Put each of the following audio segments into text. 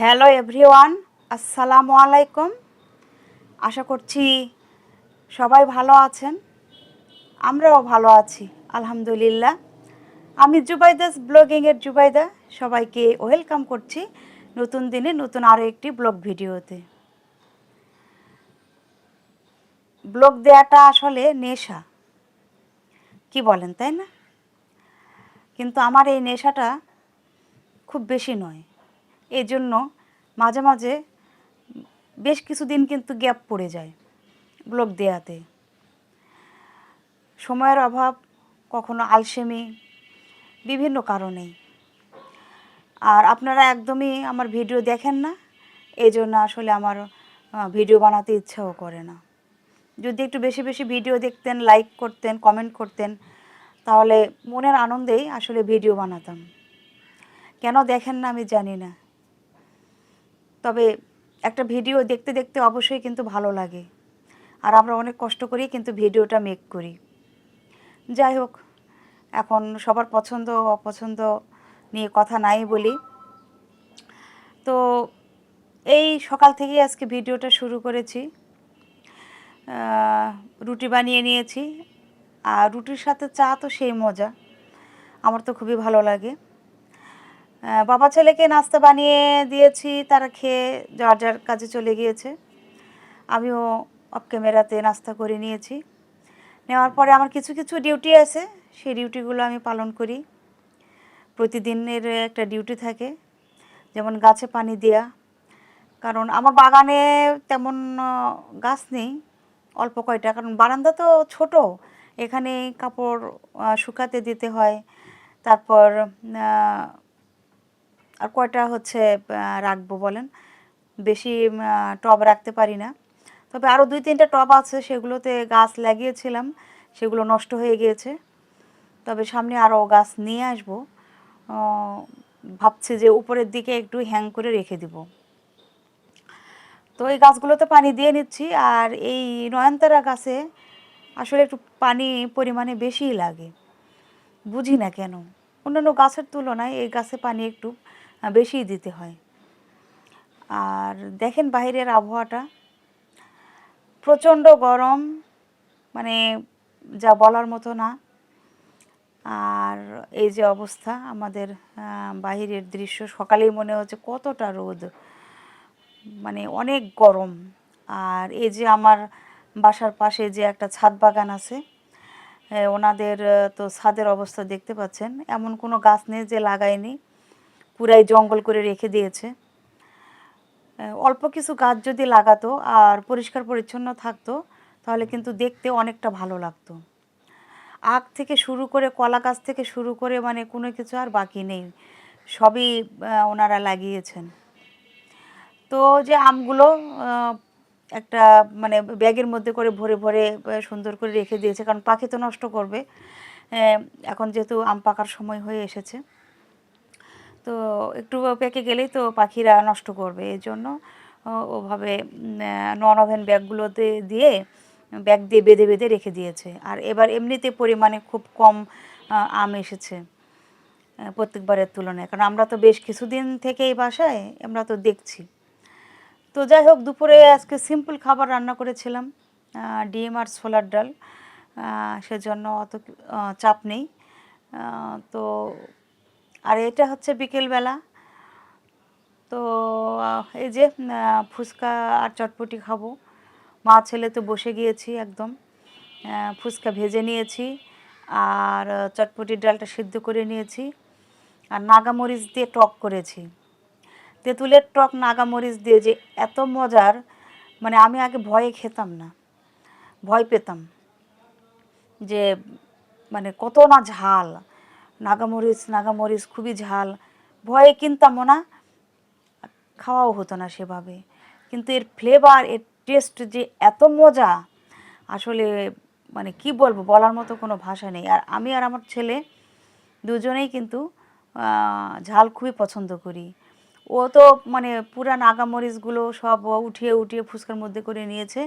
Hello everyone, আসসালামু আলাইকুম। আশা করছি সবাই ভালো আছেন। আমরাও ভালো আছি, আলহামদুলিল্লাহ। আমি জুবাইদাস ব্লগিংয়ের জুবাইদা, সবাইকে ওয়েলকাম করছি নতুন দিনে নতুন আরও একটি ব্লগ ভিডিওতে। ব্লগ দেওয়াটা আসলে নেশা। কি বলেন, তাই না? কিন্তু আমার এই নেশাটা খুব বেশি নয়। এই জন্য মাঝে মাঝে বেশ কিছুদিন কিন্তু গ্যাপ পড়ে যায় ব্লগ দেয়াতে। সময়ের অভাব, কখনো আলসেমি, বিভিন্ন কারণেই। আর আপনারা একদমই আমার ভিডিও দেখেন না এই জন্য আসলে আমার ভিডিও বানাতে ইচ্ছাও করে না। যদি একটু বেশি বেশি ভিডিও দেখতেন লাইক করতেন কমেন্ট করতেন, তাহলে মনের আনন্দেই আসলে ভিডিও বানাতাম। কেন দেখেন না আমি জানি না। তবে একটা ভিডিও দেখতে দেখতে অবশ্যই কিন্তু ভালো লাগে। আর আমরা অনেক কষ্ট করি কিন্তু ভিডিওটা মেক করি। যাই হোক, এখন সবার পছন্দ, অপছন্দ নিয়ে কথা নাই বলি। তো এই সকাল থেকেই আজকে ভিডিওটা শুরু করেছি। রুটি বানিয়ে নিয়েছি। আর রুটির সাথে চা তো সেই মজা। আমার তো খুবই ভালো লাগে। বাবা ছেলেকে নাস্তা বানিয়ে দিয়েছি, তারা খেয়ে যার যার কাজে চলে গিয়েছে। আমিও অফ ক্যামেরাতে নাস্তা করে নিয়েছি। নেওয়ার পরে আমার কিছু কিছু ডিউটি আছে, সেই ডিউটিগুলো আমি পালন করি। প্রতিদিনের একটা ডিউটি থাকে, যেমন গাছে পানি দেয়া। কারণ আমার বাগানে তেমন গাছ নেই, অল্প কয়টা। কারণ বারান্দা তো ছোট এখানে কাপড় শুকাতে দিতে হয়। তারপর আর কয়টা হচ্ছে রাখব বলেন? বেশি টব রাখতে পারি না। তবে আরও দুই তিনটা টব আছে, সেগুলোতে গাছ লাগিয়েছিলাম, সেগুলো নষ্ট হয়ে গিয়েছে। তবে সামনে আরও গাছ নিয়ে আসব। ভাবছি যে উপরের দিকে একটু হ্যাং করে রেখে দিব। তো এই গাছগুলোতে পানি দিয়ে নিচ্ছি, আর এই নয়নতারা গাছে আসলে একটু পানি পরিমাণে বেশিই লাগে। বুঝি না কেন। অন্যান্য গাছের তুলনায় এই গাছে পানি একটু বেশিই দিতে হয়। আর দেখেন বাইরের আবহাওয়াটা। প্রচণ্ড গরম মানে যা বলার মতো না। আর এই যে অবস্থা আমাদের বাহিরের দৃশ্য, সকালেই মনে হচ্ছে কতটা রোদ। মানে অনেক গরম। আর এই যে আমার বাসার পাশে যে একটা ছাদ বাগান আছে ওনাদের, তো ছাদের অবস্থা দেখতে পাচ্ছেন। এমন কোনো গাছ নেই যে লাগায়নি। পুরাই জঙ্গল করে রেখে দিয়েছে। অল্প কিছু গাছ যদি লাগাতো আর পরিষ্কার পরিচ্ছন্ন থাকতো, তাহলে কিন্তু দেখতে অনেকটা ভালো লাগতো। আখ থেকে শুরু করে কলা গাছ থেকে শুরু করে মানে কোনো কিছু আর বাকি নেই, সবই ওনারা লাগিয়েছেন। তো যে আমগুলো একটা মানে ব্যাগের মধ্যে করে ভরে ভরে সুন্দর করে রেখে দিয়েছে, কারণ পাখি তো নষ্ট করবে। এখন যেহেতু আম পাকার সময় হয়ে এসেছে। তো একটু পেকে গেলেই তো পাখিরা নষ্ট করবে। এই জন্য ওভাবে নন ওভেন ব্যাগগুলোতে দিয়ে ব্যাগ দিয়ে বেঁধে বেঁধে রেখে দিয়েছে। আর এবার এমনিতে পরিমাণে খুব কম আম এসেছে প্রত্যেকবারের তুলনায়। কারণ আমরা তো বেশ কিছুদিন থেকে এই বাসায়, আমরা তো দেখছি। তো যাই হোক, দুপুরে আজকে সিম্পল খাবার রান্না করেছিলাম ডিম আর ছোলার ডাল। সেজন্য অত চাপ নেই। তো আর এটা হচ্ছে বিকেলবেলা। তো এই যে ফুচকা আর চটপটি খাব। মা, ছেলে তো বসে গিয়েছি একদম। ফুচকা ভেজে নিয়েছি আর চটপটির ডালটা সিদ্ধ করে নিয়েছি। আর নাগামরিচ দিয়ে টক করেছি। তেঁতুলের টক, নাগামরিচ দিয়ে যে এত মজার মানে আমি আগে ভয়ে খেতাম না। ভয় পেতাম। যে মানে কত না ঝাল। নাগামরিচ নাগামরিচ খুবই ঝাল। ভয়ে কিনতামও না, খাওয়াও হতো না সেভাবে। কিন্তু এর ফ্লেভার এর টেস্ট যে এত মজা, আসলে মানে কি বলব, বলার মতো কোনো ভাষা নেই। আর আমি আর আমার ছেলে দুজনেই কিন্তু ঝাল খুবই পছন্দ করি। ও তো মানে পুরা নাগামরিচগুলো সব উঠিয়ে উঠিয়ে ফুচকার মধ্যে করে নিয়েছে,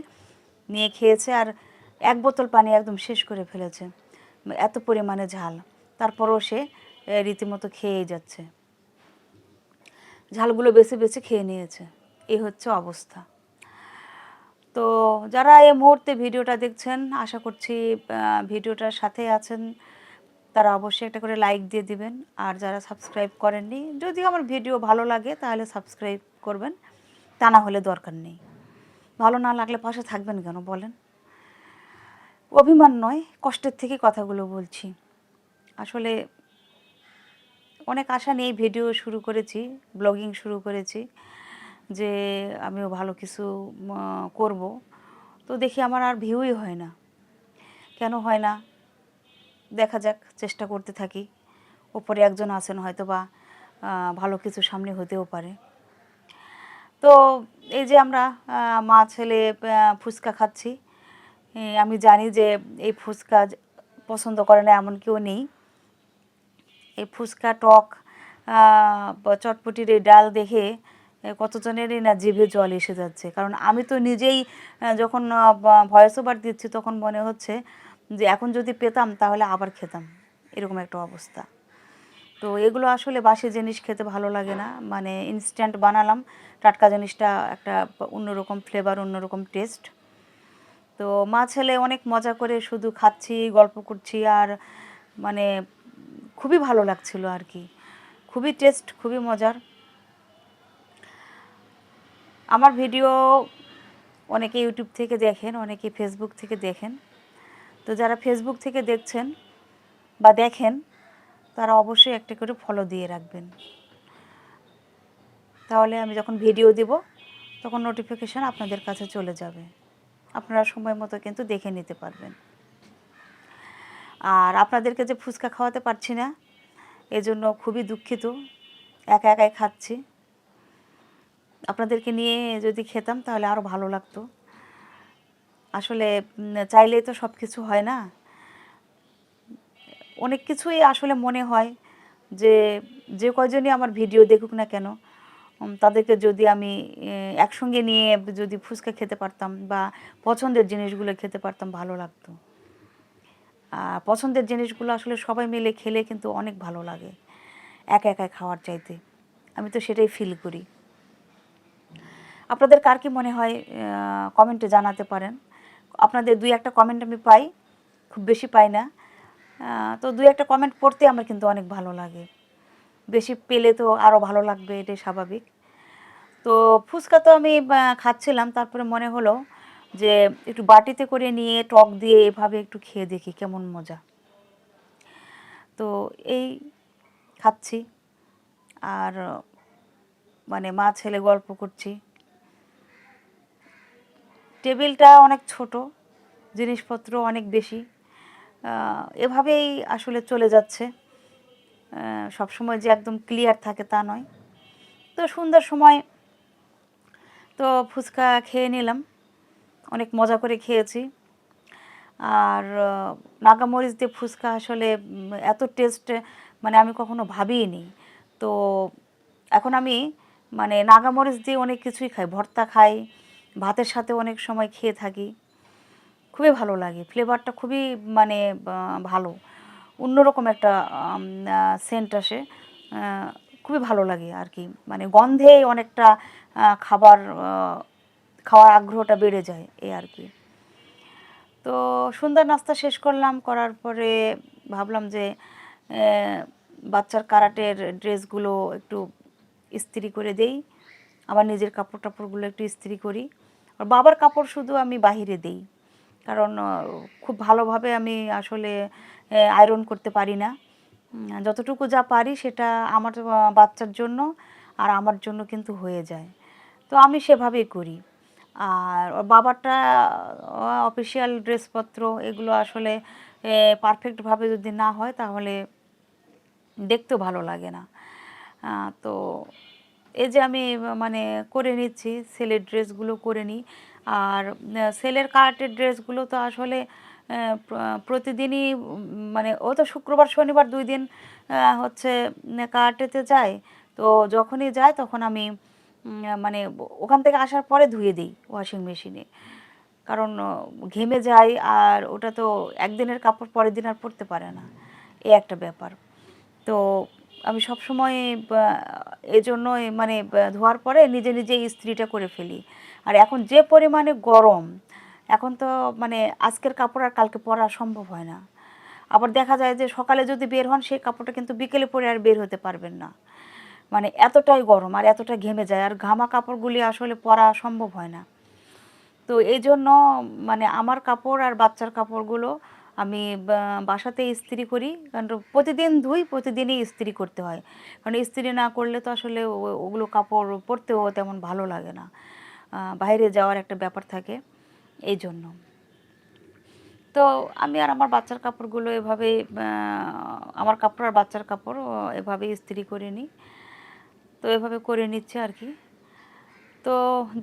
নিয়ে খেয়েছে আর এক বোতল পানি একদম শেষ করে ফেলেছে। এত পরিমাণে ঝাল। তারপরও সে রীতিমতো খেয়েই যাচ্ছে। ঝালগুলো বেছে বেছে খেয়ে নিয়েছে। এই হচ্ছে অবস্থা। তো যারা এই মুহূর্তে ভিডিওটা দেখছেন, আশা করছি ভিডিওটার সাথে আছেন, তারা অবশ্যই একটা করে লাইক দিয়ে দিবেন। আর যারা সাবস্ক্রাইব করেননি যদি আমার ভিডিও ভালো লাগে, তাহলে সাবস্ক্রাইব করবেন। তা না হলে দরকার নেই। ভালো না লাগলে পাশে থাকবেন কেন বলেন? অভিমান নয়, কষ্টের থেকে কথাগুলো বলছি। আসলে অনেক আশা নিয়ে ভিডিও শুরু করেছি, ব্লগিং শুরু করেছি যে আমিও ভালো কিছু করব। তো দেখি আমার আর ভিউই হয় না। কেন হয় না? দেখা যাক, চেষ্টা করতে থাকি। ওপরে একজন আছেন হয়তো বা ভালো কিছু সামনে হতেও পারে। তো এই যে আমরা মা, ছেলে ফুচকা খাচ্ছি। আমি জানি যে এই ফুচকা পছন্দ করে না এমন কেউ নেই। এই ফুচকা, টক চটপটির এই ডাল দেখে কতজনেরই না জিভে জল এসে যাচ্ছে। কারণ আমি তো নিজেই যখন ভয়েস ওভার দিচ্ছি তখন মনে হচ্ছে যে এখন যদি পেতাম তাহলে আবার খেতাম। এরকম একটা অবস্থা। তো এগুলো আসলে বাসি জিনিস খেতে ভালো লাগে না। মানে ইনস্ট্যান্ট বানালাম, টাটকা জিনিসটা একটা অন্যরকম ফ্লেভার অন্যরকম টেস্ট তো মা ছেলে অনেক মজা করে শুধু খাচ্ছি, গল্প করছি আর মানে খুবই ভালো লাগছিল আর কি। খুবই টেস্ট খুবই মজার। আমার ভিডিও অনেকে ইউটিউব থেকে দেখেন, অনেকে ফেসবুক থেকে দেখেন। তো যারা ফেসবুক থেকে দেখছেন বা দেখেন, তারা অবশ্যই একটা করে ফলো দিয়ে রাখবেন। তাহলে আমি যখন ভিডিও দিব, তখন নোটিফিকেশান আপনাদের কাছে চলে যাবে। আপনারা সময় মতো কিন্তু দেখে নিতে পারবেন। আর আপনাদেরকে যে ফুচকা খাওয়াতে পারছি না এজন্য খুবই দুঃখিত। একা একাই খাচ্ছি। আপনাদেরকে নিয়ে যদি খেতাম তাহলে আরও ভালো লাগতো। আসলে উম, চাইলেই তো সব কিছু হয় না। অনেক কিছুই আসলে মনে হয় যে যে কয়জনই আমার ভিডিও দেখুক না কেন তাদেরকে যদি আমি একসঙ্গে নিয়ে যদি ফুচকা খেতে পারতাম বা পছন্দের জিনিসগুলো খেতে পারতাম ভালো লাগতো। পছন্দের জিনিসগুলো আসলে সবাই মিলে খেলে কিন্তু অনেক ভালো লাগে। একা একা খাওয়ার চাইতে। আমি তো সেটাই ফিল করি। আপনাদের কার কি মনে হয় কমেন্টে জানাতে পারেন। আপনাদের দুই একটা কমেন্ট আমি পাই, খুব বেশি পাই না। তো দুই একটা কমেন্ট পড়তে আমার কিন্তু অনেক ভালো লাগে। বেশি পেলে তো আরও ভালো লাগবে, এটাই স্বাভাবিক। তো ফুচকা তো আমি খাচ্ছিলাম, তারপরে মনে হলো যে একটু বাটিতে করে নিয়ে, টক দিয়ে এভাবে একটু খেয়ে দেখি কেমন মজা। তো এই খাচ্ছি। আর মানে মা ছেলে গল্প করছি। টেবিলটা অনেক ছোট, জিনিসপত্র অনেক বেশি। এভাবেই আসলে চলে যাচ্ছে। সব সময় যে একদম ক্লিয়ার থাকে তা নয়। তো সুন্দর সময় তো ফুচকা খেয়ে নিলাম। অনেক মজা করে খেয়েছি। আর নাগামরিচ দিয়ে ফুচকা আসলে এত টেস্ট মানে আমি কখনো ভাবিনি তো এখন আমি মানে নাগামরিচ দিয়ে অনেক কিছুই খাই, ভর্তা খাই, ভাতের সাথে অনেক সময় খেয়ে থাকি। খুবই ভালো লাগে ফ্লেভারটা খুবই মানে ভালো। অন্যরকম একটা সেন্ট আসে খুবই ভালো লাগে আর কি। মানে গন্ধে অনেকটা খাবার খাওয়ার আগ্রহটা বেড়ে যায় এই আর কি। তো সুন্দর নাস্তা শেষ করলাম, করার পরে ভাবলাম যে বাচ্চার কারাটের ড্রেসগুলো একটু ইস্ত্রি করে দেই আমার নিজের কাপড় টাপড়গুলো একটু ইস্ত্রি করি। আর বাবার কাপড় শুধু আমি বাহিরে দেই, কারণ খুব ভালোভাবে আমি আসলে আয়রন করতে পারি না। যতটুকু যা পারি সেটা আমার বাচ্চার জন্য আর আমার জন্য কিন্তু হয়ে যায়। তো আমি সেভাবেই করি। আর ওর বাবারটা অফিসিয়াল ড্রেসপত্র, এগুলো আসলে পারফেক্টভাবে যদি না হয় তাহলে দেখতেও ভালো লাগে না। তো এই যে আমি মানে করে নিচ্ছি সেলের ড্রেসগুলো করে নিই। আর সেলের কার্টের ড্রেসগুলো তো আসলে প্রতিদিনই মানে ও তো শুক্রবার, শনিবার দুই দিন হচ্ছে কার্টেতে যায়। তো যখনই যায় তখন আমি মানে ওখান থেকে আসার পরে ধুয়ে দিই ওয়াশিং মেশিনে কারণ ঘেমে যায় আর ওটা তো একদিনের কাপড় পরের দিন আর পরতে পারে না। এ একটা ব্যাপার। তো আমি সবসময় এই জন্যই মানে ধোয়ার পরে নিজে নিজে ইস্ত্রিটা করে ফেলি। আর এখন যে পরিমাণে গরম, এখন তো মানে আজকের কাপড় আর কালকে পরা সম্ভব হয় না। আবার দেখা যায় যে সকালে যদি বের হন, সেই কাপড়টা কিন্তু বিকেলে পরে আর বের হতে পারবেন না। মানে এতটাই গরম আর এতটা ঘেমে যায় আর ঘামা কাপড়গুলি আসলে পরা সম্ভব হয় না। তো এই জন্য মানে আমার কাপড় আর বাচ্চার কাপড়গুলো আমি বাসাতে ইস্ত্রি করি। কারণ প্রতিদিন ধুই, প্রতিদিনই ইস্ত্রি করতে হয়। কারণ ইস্ত্রি না করলে তো আসলে ওগুলো কাপড় পরতেও তেমন ভালো লাগে না। বাইরে যাওয়ার একটা ব্যাপার থাকে এই জন্য। তো আমি আর আমার বাচ্চার কাপড়গুলো এভাবে আমার কাপড় আর বাচ্চার কাপড় এভাবে ইস্ত্রি করে নিই। তো এভাবে করে নিচ্ছে আর কি। তো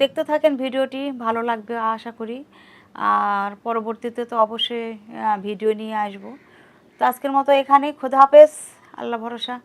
দেখতে থাকেন ভিডিওটি, ভালো লাগবে আশা করি। আর পরবর্তীতে তো অবশ্যই ভিডিও নিয়ে আসব। তো আজকের মতো এখানেই হাফেজ, আল্লাহ ভরসা।